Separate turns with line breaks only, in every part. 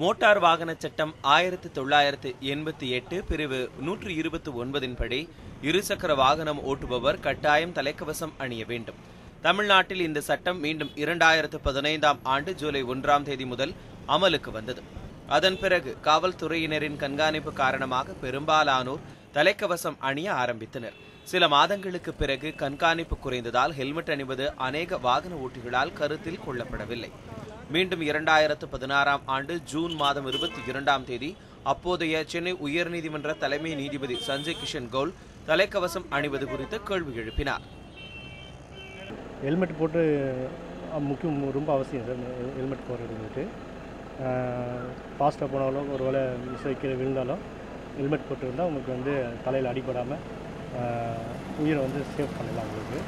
Motor வாகன சட்டம் ஆயிரத்து தொள்ளாயிரத்து எண்பத்தி எட்டு பிரிவு நூற்று இருபத்தி ஒன்பதின்படி இருசக்கர வாகனம் ஓட்டுபவர் கட்டாயம் தலைக்கவசம் அணிய வேண்டும். தமிழ்நாட்டில் இந்த சட்டம் மீண்டும் இரண்டாயிரத்து பதினைந்தாம் ஆண்டு ஜூலை ஒன்றாம் தேதி முதல் அமலுக்கு வந்தது. அதன் பிறகு காவல்துறையினரின் கண்காணிப்பு காரணமாக பெரும்பாலானோர் தலைக்கவசம் அணிய ஆரம்பித்தனர். சில மாதங்களுக்கு பிறகு கண்காணிப்பு குறைந்ததால் ஹெல்மெட் அணிவது அநேக வாகன ஓட்டிகளால் கருத்தில் கொள்ளப்படவில்லை. மீண்டும் இரண்டாயிரத்து பதினாறாம் ஆண்டு ஜூன் மாதம் இருபத்தி இரண்டாம் தேதி அப்போதைய சென்னை உயர்நீதிமன்ற தலைமை நீதிபதி சஞ்சய் கிஷன் கவுல் தலைக்கவசம் அணிவது குறித்து கேள்வி எழுப்பினார்.
ஹெல்மெட் போட்டு முக்கியம் ரொம்ப அவசியம் சார் ஹெல்மெட் போடுறது வந்துட்டு. ஃபாஸ்ட்டாக போனாலும் ஒரு வேளை வைக்கிற விழுந்தாலும் ஹெல்மெட் போட்டுருந்தால் உங்களுக்கு வந்து தலையில் அடிபடாமல் உயிரை வந்து சேவ் பண்ணலாம் உங்களுக்கு.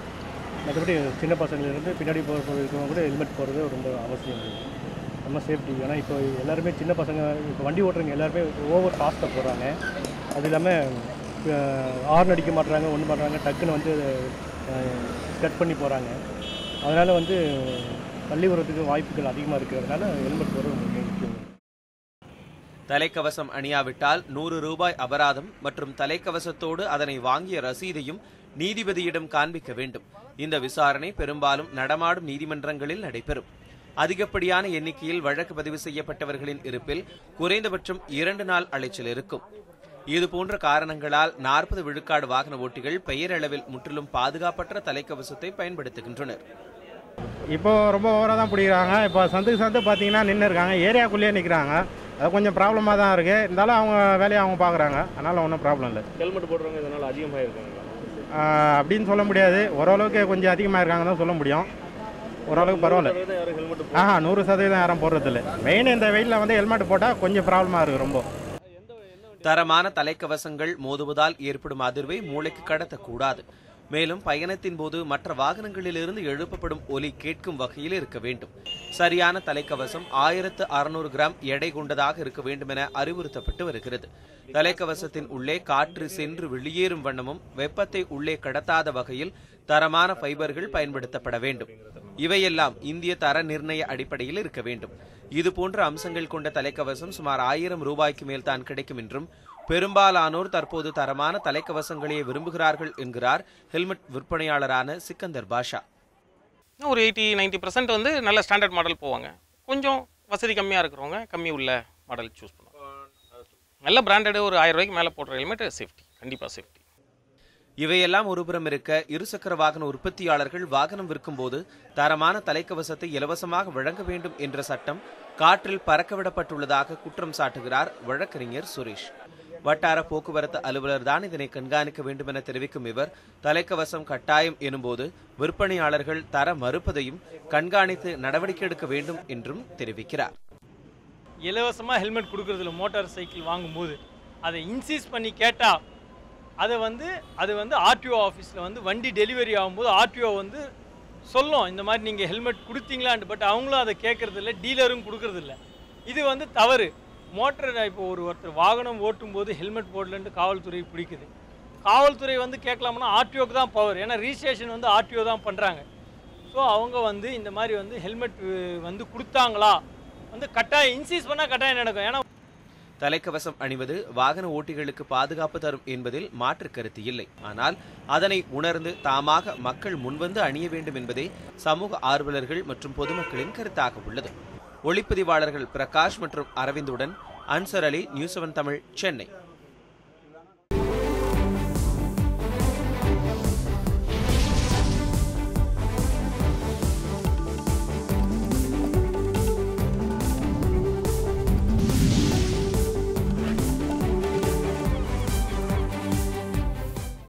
மற்றபடி சின்ன பசங்கள்லேருந்து பின்னாடி போகிற இருக்கவங்க கூட ஹெல்மெட் போடுறது ரொம்ப அவசியம். ரொம்ப சேஃப்டி ஏன்னா இப்போ எல்லாருமே சின்ன பசங்க இப்போ வண்டி ஓட்டுறவங்க எல்லாருமே ஓவர் ஃபாஸ்ட்டாக போகிறாங்க அது இல்லாமல் ஹார்ன் அடிக்க மாட்றாங்க ஒன்றும் பண்ணுறாங்க டக்குன்னு வந்து கட் பண்ணி போகிறாங்க அதனால் வந்து பள்ளி வரத்துக்கு வாய்ப்புகள் அதிகமாக இருக்கிறதுனால ஹெல்மெட் போடுறது ரொம்ப முக்கியம்.
தலைக்கவசம் அணியாவிட்டால் நூறு ரூபாய் அபராதம் மற்றும் தலைக்கவசத்தோடு அதனை வாங்கிய ரசீதையும் நீதிபதியிடம் காண்பிக்க வேண்டும். இந்த விசாரணை பெரும்பாலும் நடமாடும் நீதிமன்றங்களில் நடைபெறும். அதிகப்படியான எண்ணிக்கையில் வழக்கு பதிவு செய்யப்பட்டவர்களின் இருப்பில் குறைந்தபட்சம் இரண்டு நாள் அலைச்சல் இருக்கும். இதுபோன்ற காரணங்களால் நாற்பது விழுக்காடு வாகன ஓட்டிகள் பெயரளவில் முற்றிலும் பாதுகாப்பற்ற தலைக்கவசத்தை பயன்படுத்துகின்றனர்.
இப்போ ரொம்ப ஓவராக தான் பிடிக்கிறாங்க. இப்போ சந்துக்கு சந்து பார்த்தீங்கன்னா நின்று இருக்காங்க. ஏரியாக்குள்ளேயே நிற்கிறாங்க அது கொஞ்சம் ப்ராப்ளமாக தான் இருக்குது இருந்தாலும் அவங்க வேலையை அவங்க பார்க்குறாங்க. அதனால் ஒன்றும் ப்ராப்ளம் இல்லை.
ஹெல்மெட் போடுறவங்க இதனால் அதிகமாக இருக்காங்களா
ஆஹ் அப்படின்னு சொல்ல முடியாது. ஓரளவுக்கு கொஞ்சம் அதிகமாக இருக்காங்க தான் சொல்ல முடியும். ஓரளவுக்கு பரவாயில்ல. ஆ நூறு சதவீதம் யாரும் போடுறதில்ல. மெயின் இந்த வெயிலில் வந்து ஹெல்மெட் போட்டால் கொஞ்சம் ப்ராப்ளமாக இருக்குது ரொம்ப.
தரமான தலைக்கவசங்கள் மோதுவதால் ஏற்படும் அதிர்வை மூளைக்கு கடத்தக்கூடாது. மேலும் பயணத்தின் போது மற்ற வாகனங்களிலிருந்து எழுப்பப்படும் ஒலி கேட்கும் வகையில் இருக்க வேண்டும். சரியான தலைக்கவசம் ஆயிரத்து அறுநூறு கிராம் எடை கொண்டதாக இருக்க வேண்டும் என அறிவுறுத்தப்பட்டு வருகிறது. தலைக்கவசத்தின் உள்ளே காற்று சென்று வெளியேறும் வண்ணமும் வெப்பத்தை உள்ளே கடத்தாத வகையில் தரமான ஃபைபர்கள் பயன்படுத்தப்பட வேண்டும். இவையெல்லாம் இந்திய தர நிர்ணய அடிப்படையில் இருக்க வேண்டும். இது போன்ற அம்சங்கள் கொண்ட தலைக்கவசம் சுமார் ஆயிரம் ரூபாய்க்கு மேல் தான் கிடைக்கும் என்றும் பெரும்பாலானோர் தற்போது தரமான தலைக்கவசங்களையே விரும்புகிறார்கள் என்கிறார் ஹெல்மெட் விற்பனையாளரான சிக்கந்தர் பாஷா.
ஒரு எயிட்டி 90% பர்சன்ட் வந்து நல்ல ஸ்டாண்டர்ட் மாடல் போவாங்க. கொஞ்சம் வசதி கம்மியாக இருக்கிறவங்க கம்மி உள்ள மாடல் சூஸ் பண்ணுவாங்க நல்ல பிராண்டடு ஒரு ஆயிரம் ரூபாய்க்கு மேலே போடுற ஹெல்மெட் சேஃப்டி கண்டிப்பாக சேஃப்டி
இவையெல்லாம் ஒருபுறம் இருக்க இருசக்கர வாகன உற்பத்தியாளர்கள் வாகனம் விற்கும்போது தரமான தலைக்கவசத்தை இலவசமாக வழங்க வேண்டும் என்ற சட்டம் காற்றில் பறக்கவிடப்பட்டுள்ளதாக குற்றம் சாட்டுகிறார் வழக்கறிஞர் சுரேஷ். வட்டார போக்குவரத்து அலுவலர் தான் இதனை கண்காணிக்க வேண்டும் என தெரிவிக்கும் இவர் தலைக்கவசம் கட்டாயம் எனும்போது விற்பனையாளர்கள் தர மறுப்பதையும் கண்காணித்து நடவடிக்கை எடுக்க வேண்டும் என்றும் தெரிவிக்கிறார்.
இலவசமாக ஹெல்மெட் கொடுக்குறதில்ல மோட்டார் சைக்கிள் வாங்கும்போது அதை இன்சீஸ் பண்ணி கேட்டால் அதை வந்து அது வந்து ஆர்டிஓ ஆஃபீஸில் வந்து வண்டி டெலிவரி ஆகும்போது ஆர்டிஓ வந்து சொல்லும் இந்த மாதிரி நீங்கள் ஹெல்மெட் கொடுத்தீங்களான்ட்டு பட் அவங்களும் அதை கேட்குறதில்ல டீலரும் கொடுக்குறதில்ல. இது வந்து தவறு. மோட்டர் இப்போ ஒரு ஒருத்தர் வாகனம் ஓட்டும்போது ஹெல்மெட் போடலன்ட்டு காவல்துறை பிடிக்குது. காவல்துறை வந்து கேட்கலாம்னா ஆர்டிஓக்கு தான் பவர் ஏன்னா ரிஜிஸ்ட்ரேஷன் வந்து ஆர்டிஓ தான் பண்ணுறாங்க ஸோ அவங்க வந்து இந்த மாதிரி வந்து ஹெல்மெட் வந்து கொடுத்தாங்களா வந்து கட்டாயம் இன்சீஸ் பண்ணால் கட்டாயம் நடக்கும். ஏன்னா
தலைக்கவசம் அணிவது வாகன ஓட்டிகளுக்கு பாதுகாப்பு தரும் என்பதில் மாற்று கருத்து இல்லை. ஆனால் அதனை உணர்ந்து தாமாக மக்கள் முன்வந்து அணிய வேண்டும் என்பதே சமூக ஆர்வலர்கள் மற்றும் பொதுமக்களின் கருத்தாக உள்ளது. ஒளிப்பதிவாளர்கள் பிரகாஷ் மற்றும் அரவிந்துடன் அன்சர் அலி நியூஸ் செவன் தமிழ் சென்னை.